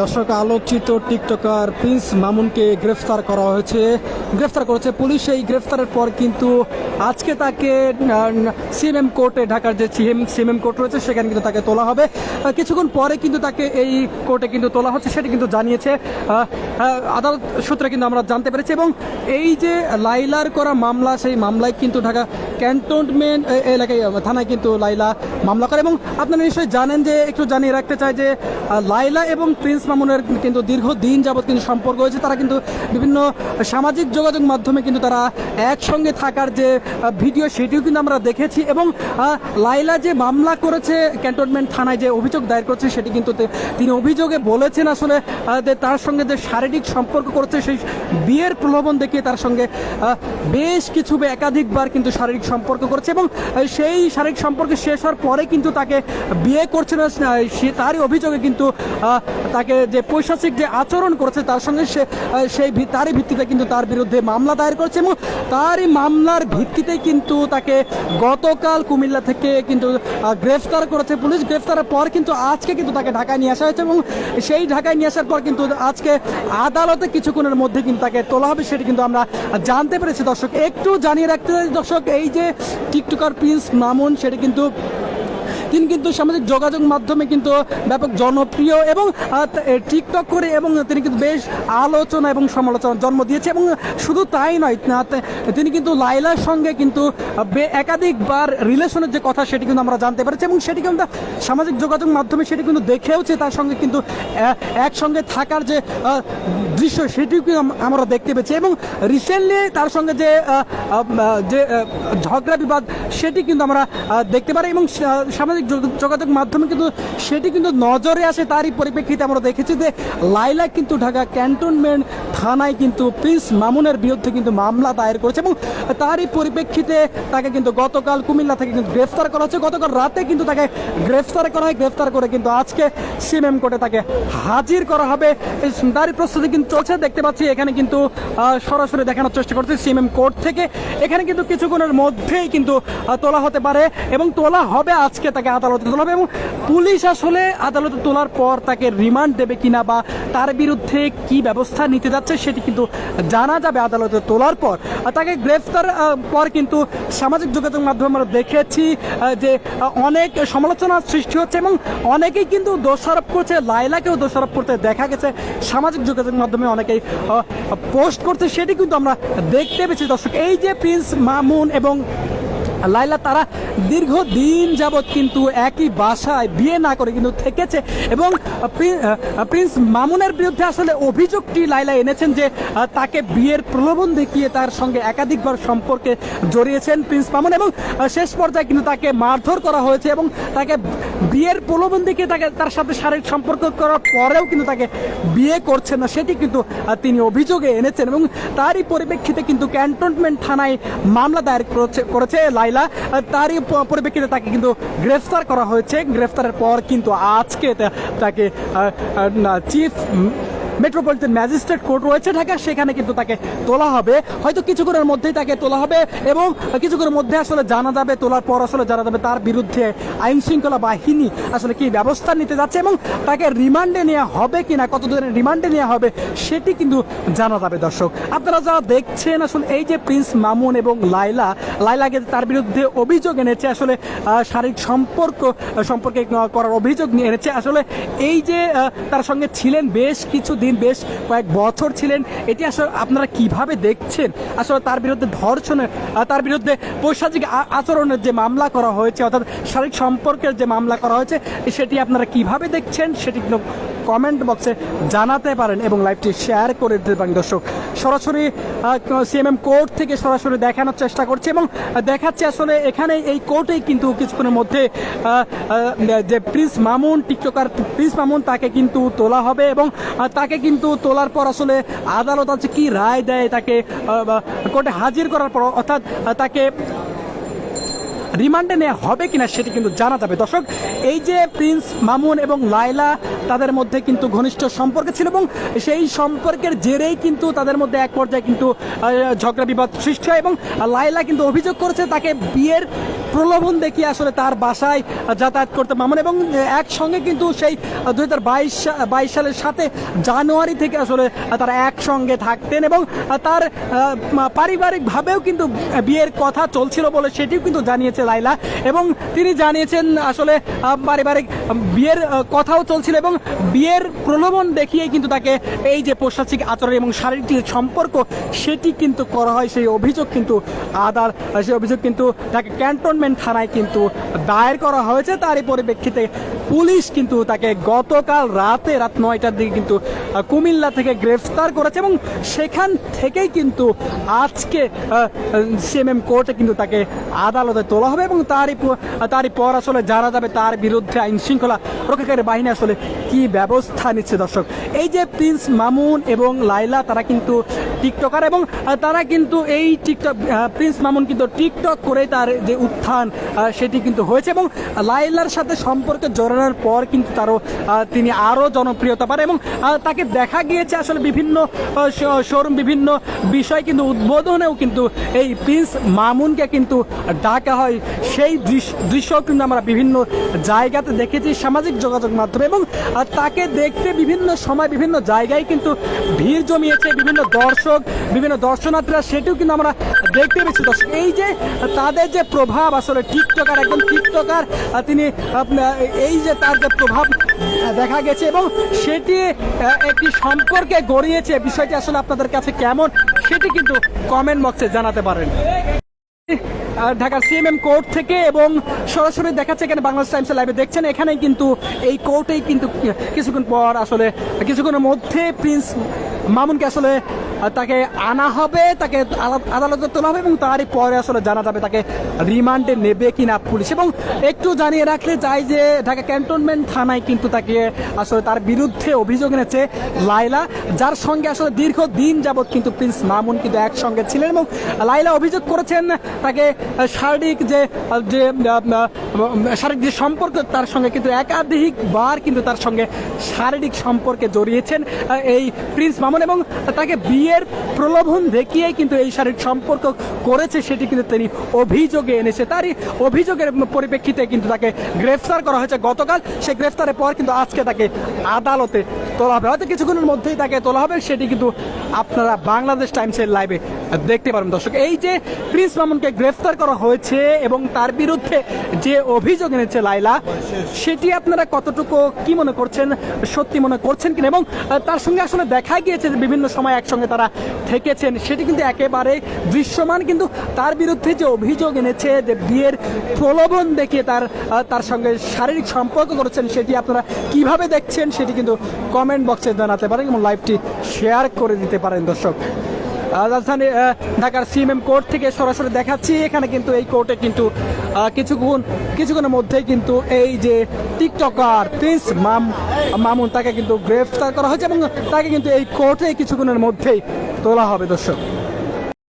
দর্শক, আলোচিত TikToker Prince মামুনকে গ্রেফতার করা হয়েছে। গ্রেফতার করেছে পুলিশ। এই গ্রেফতারের পর কিন্তু আজকে তাকে সিএমএম কোর্টে ঢাকার যে সিএম, সিএমএম কোর্ট রয়েছে, সেখানে কিন্তু তাকে তোলা হবে। কিছুক্ষণ পরে কিন্তু তাকে এই কোর্টে কিন্তু তোলা হচ্ছে, সেটা কিন্তু জানিয়েছে আদালত সূত্রে কিন্তু আমরা জানতে পেরেছি। এবং এই যে লাইলার করা মামলা, সেই মামলায় কিন্তু ঢাকা ক্যান্টনমেন্ট এলাকায় থানায় কিন্তু লাইলা মামলা করে। এবং আপনারা নিশ্চয়ই জানেন যে, একটু জানিয়ে রাখতে চাই যে লাইলা এবং প্রিন্স মামুনের কিন্তু দীর্ঘদিন যাবৎ কিন্তু সম্পর্ক হয়েছে। তারা কিন্তু বিভিন্ন সামাজিক যোগাযোগ মাধ্যমে কিন্তু তারা একসঙ্গে থাকার যে ভিডিও সেটিও কিন্তু আমরা দেখেছি এবং লাইলা যে মামলা করেছে ক্যান্টনমেন্ট থানায় যে অভিযোগ দায়ের করেছে সেটি কিন্তু তিনি অভিযোগে বলেছেন আসলে তার সঙ্গে যে শারীরিক সম্পর্ক করেছে সেই বিয়ের প্রলোভন দেখিয়ে তার সঙ্গে বেশ কিছু একাধিকবার কিন্তু শারীরিক সম্পর্ক করেছে এবং সেই শারীরিক সম্পর্কে শেষ হওয়ার পরে কিন্তু তাকে বিয়ে করছে না সে তারই অভিযোগে কিন্তু তাকে যে পৈশাচিক যে আচরণ করেছে তার সঙ্গে সে সেই তারই ভিত্তিতে কিন্তু তার বিরুদ্ধে মামলা দায়ের করেছে এবং তারই মামলার ভিত্তিতে কিন্তু তাকে গতকাল কুমিল্লা থেকে কিন্তু গ্রেফতার করেছে পুলিশ। গ্রেফতারের পর কিন্তু আজকে কিন্তু তাকে ঢাকায় নিয়ে আসা হয়েছে এবং সেই ঢাকায় নিয়ে আসার পর কিন্তু আজকে আদালতে কিছুক্ষণের মধ্যে কিন্তু তাকে তোলা হবে সেটি কিন্তু আমরা জানতে পেরেছি। দর্শক, একটু জানিয়ে রাখতে চাই দর্শক, এই যে টিকটকার প্রিন্স মামুন, সেটি কিন্তু তিনি কিন্তু সামাজিক যোগাযোগ মাধ্যমে কিন্তু ব্যাপক জনপ্রিয় এবং টিকটক করে এবং তিনি কিন্তু বেশ আলোচনা এবং সমালোচনা জন্ম দিয়েছে এবং শুধু তাই নয় তিনি কিন্তু লাইলার সঙ্গে কিন্তু একাধিকবার রিলেশনের যে কথা সেটি কিন্তু আমরা জানতে পেরেছি এবং সেটি কিন্তু সামাজিক যোগাযোগ মাধ্যমে সেটি কিন্তু দেখেওছে, তার সঙ্গে কিন্তু একসঙ্গে থাকার যে দৃশ্য সেটিও কিন্তু আমরা দেখতে পেয়েছি এবং রিসেন্টলি তার সঙ্গে যে যে ঝগড়া বিবাদ সেটি কিন্তু আমরা দেখতে পারি এবং সা- সামাজিক যোগ- যোগাযোগ মাধ্যমে কিন্তু সেটি কিন্তু নজরে আসে, তারই পরিপ্রেক্ষিতে আমরা দেখেছি যে লাইলা কিন্তু ঢাকা ক্যান্টনমেন্ট থানায় কিন্তু প্রিন্স মামুনের বিরুদ্ধে কিন্তু মামলা দায়ের করেছে এবং তারই পরিপ্রেক্ষিতে তাকে কিন্তু গতকাল কুমিল্লা থেকে কিন্তু গ্রেফতার করা হচ্ছে গতকাল রাতে কিন্তু তাকে গ্রেফতার করা হয়। গ্রেফতার করে কিন্তু আজকে সিএমএম কোর্টে তাকে হাজির করা হবে। তারই প্রস্তুতি কিন্তু চলছে। দেখতে পাচ্ছি এখানে কিন্তু সরাসরি দেখানোর চেষ্টা করছে সিএমএম কোর্ট থেকে। এখানে কিন্তু কিছুক্ষণের মধ্যেই কিন্তু তোলা হতে পারে এবং তোলা হবে আজকে তাকে আদালতে তোলা হবে এবং পুলিশ আসলে আদালতে তোলার পর তাকে রিমান্ড দেবে কিনা বা তার বিরুদ্ধে কি ব্যবস্থা নিতে যাচ্ছে সেটি কিন্তু জানা যাবে আদালতে তোলার পর। তাকে গ্রেফতার পর কিন্তু সামাজিক যোগাযোগ মাধ্যমে আমরা দেখেছি যে অনেক সমালোচনার সৃষ্টি হচ্ছে এবং অনেকেই কিন্তু দোষারোপ করছে লাইলাকেও দোষারোপ করতে দেখা গেছে। সামাজিক যোগাযোগ মাধ্যমে অনেকেই পোস্ট করছে, সেটি কিন্তু আমরা দেখতে পেয়েছি। দর্শক, এই যে প্রিন্স মামুন এবং লাইলা, তারা দীর্ঘদিন যাবৎ কিন্তু একই বাসায় বিয়ে না করে কিন্তু থেকেছে এবং প্রিন্স মামুনের বিরুদ্ধে আসলে অভিযোগটি লাইলা এনেছেন যে তাকে বিয়ের প্রলোভন দেখিয়ে তার সঙ্গে একাধিকবার সম্পর্কে জড়িয়েছেন প্রিন্স মামুন এবং শেষ পর্যায়ে কিন্তু তাকে মারধর করা হয়েছে এবং তাকে বিয়ের প্রলোভন দেখিয়ে তাকে তার সাথে শারীরিক সম্পর্ক করার পরেও কিন্তু তাকে বিয়ে করছেন না। সেটি কিন্তু তিনি অভিযোগে এনেছেন এবং তারই পরিপ্রেক্ষিতে কিন্তু ক্যান্টনমেন্ট থানায় মামলা দায়ের করেছে- করেছে লাইলা তারই পরিপ্রেক্ষিতে তাকে কিন্তু গ্রেফতার করা হয়েছে। গ্রেফতারের পর কিন্তু আজকে তাকে চিফ মেট্রোপলিটন ম্যাজিস্ট্রেট কোর্ট রয়েছে ঢাকা সেখানে কিন্তু তাকে তোলা হবে। হয়তো কিছুক্ষণের মধ্যেই তাকে তোলা হবে এবং কিছুক্ষণের মধ্যে আসলে জানা যাবে, তোলার পর আসলে জানা যাবে তার বিরুদ্ধে আইন শৃঙ্খলা বাহিনী আসলে কি ব্যবস্থা নিতে যাচ্ছে এবং তাকে রিমান্ডে নেওয়া হবে কিনা, কত দিনের রিমান্ডে নেওয়া হবে সেটি কিন্তু জানা যাবে দর্শক। আপনারা যারা দেখছেন আসলে এই যে প্রিন্স মামুন এবং লাইলা লাইলাকে তার বিরুদ্ধে অভিযোগ এনেছে আসলে শারীরিক সম্পর্ক, সম্পর্কে করার অভিযোগ এনেছে আসলে এই যে তার সঙ্গে ছিলেন বেশ কিছু দিন বেশ কয়েক বছর ছিলেন। এটি আসলে আপনারা কীভাবে দেখছেন? আসলে তার বিরুদ্ধে ধর্ষণের তার বিরুদ্ধে পৈশাচিক আচরণের যে মামলা করা হয়েছে, অর্থাৎ শারীরিক সম্পর্কের যে মামলা করা হয়েছে, সেটি আপনারা কীভাবে দেখছেন? সেটি কমেন্ট বক্সে জানাতে পারেন এবং লাইভটি শেয়ার করে দিতে পারেন। দর্শক, সরাসরি সিএমএম কোর্ট থেকে সরাসরি দেখানোর চেষ্টা করছে এবং দেখাচ্ছে আসলে এখানে এই কোর্টেই কিন্তু কিছুক্ষণের মধ্যে যে prince Mamun, TikToker prince Mamun, তাকে কিন্তু তোলা হবে এবং তাকে কিন্তু তোলার পর আসলে আদালত আছে কি রায় দেয় তাকে কোর্টে হাজির করার পর অর্থাৎ তাকে রিমান্ডে নেওয়া হবে কিনা সেটি কিন্তু জানা যাবে দর্শক এই যে প্রিন্স মামুন এবং লাইলা তাদের মধ্যে কিন্তু ঘনিষ্ঠ সম্পর্ক ছিল এবং সেই সম্পর্কের জেরেই কিন্তু তাদের মধ্যে এক পর্যায়ে কিন্তু ঝগড়া বিবাদ সৃষ্টি হয় এবং লাইলা কিন্তু অভিযোগ করেছে তাকে বিয়ের প্রলোভন দেখিয়ে আসলে তার বাসায় যাতায়াত করতে মামুন এবং একসঙ্গে কিন্তু সেই দু হাজার বাইশ সালের সাথে জানুয়ারি থেকে আসলে তারা একসঙ্গে থাকতেন এবং তার পারিবারিকভাবেও কিন্তু বিয়ের কথা চলছিল বলে সেটিও কিন্তু জানিয়েছে লাইলা এবং তিনি জানিয়েছেন আসলে পারিবারিক বিয়ের কথাও চলছিল এবং বিয়ের প্রলোভন দেখিয়ে কিন্তু তাকে এই যে পোশাচিক আচরণ এবং শারীরিক সম্পর্ক সেটি কিন্তু করা হয়, সেই অভিযোগ কিন্তু আদার, সেই অভিযোগ কিন্তু তাকে ক্যান্টনমেন্ট থানায় কিন্তু দায়ের করা হয়েছে। তারই পরিপ্রেক্ষিতে পুলিশ কিন্তু তাকে গতকাল রাতে রাত নয়টার দিকে কিন্তু কুমিল্লা থেকে গ্রেফতার করেছে এবং সেখান থেকেই কিন্তু আজকে সিএমএম কোর্টে কিন্তু তাকে আদালতে তোলা হবে এবং তারই তারই পর আসলে জানা যাবে তার বিরুদ্ধে আইন শৃঙ্খলা রক্ষাকারী বাহিনী আসলে কি ব্যবস্থা নিচ্ছে দর্শক। এই যে প্রিন্স মামুন এবং লাইলা তারা কিন্তু টিকটকার এবং তারা কিন্তু এই টিকটক প্রিন্স মামুন কিন্তু টিকটক করে তার যে উত্থান আহ, সেটি কিন্তু হয়েছে এবং লাইলার সাথে সম্পর্কে জড়ানোর পর কিন্তু তারও তিনি আরও জনপ্রিয়তা পান এবং তাকে দেখা গিয়েছে আসলে বিভিন্ন শোরুম বিভিন্ন বিষয় কিন্তু উদ্বোধনেও কিন্তু এই প্রিন্স মামুনকে কিন্তু ডাকা হয়। সেই দৃশ- দৃশ্যও কিন্তু আমরা বিভিন্ন জায়গাতে দেখেছি সামাজিক যোগাযোগ মাধ্যমে এবং তাকে দেখতে বিভিন্ন সময় বিভিন্ন জায়গায় কিন্তু ভিড় জমিয়েছে বিভিন্ন দর্শক বিভিন্ন দর্শনার্থীরা সেটিও কিন্তু আমরা দেখতে পেয়েছি। এই যে তাদের যে প্রভাব আসলে টিকটকার একজন টিকটকার। তিনি এই যে তার যে প্রভাব দেখা গেছে এবং সেটি একটি সম্পর্কে গড়িয়েছে। বিষয়টি আসলে আপনাদের কাছে কেমন, সেটি কিন্তু কমেন্ট বক্সে জানাতে পারেন। ঢাকার সিএমএম কোর্ট থেকে এবং সরাসরি দেখাচ্ছে এখানে বাংলাদেশ টাইমসের লাইভে দেখছেন। এখানেই কিন্তু এই কোর্টেই কিন্তু কিছুক্ষণ পর আসলে, কিছুক্ষণের মধ্যে প্রিন্স মামুনকে আসলে তাকে আনা হবে, তাকে আদালতে তোলা হবে এবং তারই পরে আসলে জানা যাবে তাকে রিমান্ডে নেবে কিনা পুলিশ। এবং একটু জানিয়ে রাখলে চাই যে ঢাকা ক্যান্টনমেন্ট থানায় কিন্তু তাকে আসলে তার বিরুদ্ধে অভিযোগ এনেছে লাইলা যার সঙ্গে আসলে দীর্ঘ দিন যাবৎ কিন্তু প্রিন্স মামুন কিন্তু একসঙ্গে ছিলেন এবং লাইলা অভিযোগ করেছেন তাকে শারীরিক যে যে শারীরিক যে সম্পর্ক, তার সঙ্গে কিন্তু একাধিকবার কিন্তু তার সঙ্গে শারীরিক সম্পর্কে জড়িয়েছেন এই প্রিন্স মামুন এবং তাকে বিয়ের প্রলোভন দেখিয়ে কিন্তু এই শারীরিক সম্পর্ক করেছে, সেটি কিন্তু তিনি অভিযোগে এনেছে। তারই অভিযোগের পরিপ্রেক্ষিতে কিন্তু তাকে গ্রেফতার করা হয়েছে। গতকাল সে গ্রেফতারের পর কিন্তু আজকে তাকে আদালতে তোলা হবে। হয়তো কিছুক্ষণের মধ্যেই তাকে তোলা হবে, সেটি কিন্তু আপনারা বাংলাদেশ টাইমসের লাইভে দেখতে পারেন দর্শক, এই যে প্রিন্স মামুনকে গ্রেফতার করা হয়েছে এবং তার বিরুদ্ধে যে অভিযোগ এনেছে লাইলা সেটি আপনারা কতটুকু কি মনে করছেন, সত্যি মনে করছেন কিনা? এবং তার সঙ্গে আসলে দেখা গিয়েছে যে বিভিন্ন সময় একসঙ্গে তারা থেকেছেন, সেটি কিন্তু একেবারে দৃশ্যমান, কিন্তু তার বিরুদ্ধে যে অভিযোগ এনেছে যে বিয়ের প্রলোভন দেখিয়ে তার তার সঙ্গে শারীরিক সম্পর্ক করেছেন, সেটি আপনারা কীভাবে দেখছেন, সেটি কিন্তু কমেন্ট বক্সে জানাতে পারেন এবং লাইভটি শেয়ার করে দিতে পারেন দর্শক। রাজধানী ঢাকার সিএমএম কোর্ট থেকে সরাসরি দেখাচ্ছি। এখানে কিন্তু এই কোর্টে কিন্তু কিছুক্ষণ, কিছুক্ষণের মধ্যেই কিন্তু এই যে টিকটকার প্রিন্স মাম, মামুন তাকে কিন্তু গ্রেফতার করা হয়েছে এবং তাকে কিন্তু এই কোর্টে কিছুক্ষণের মধ্যেই তোলা হবে, দর্শক।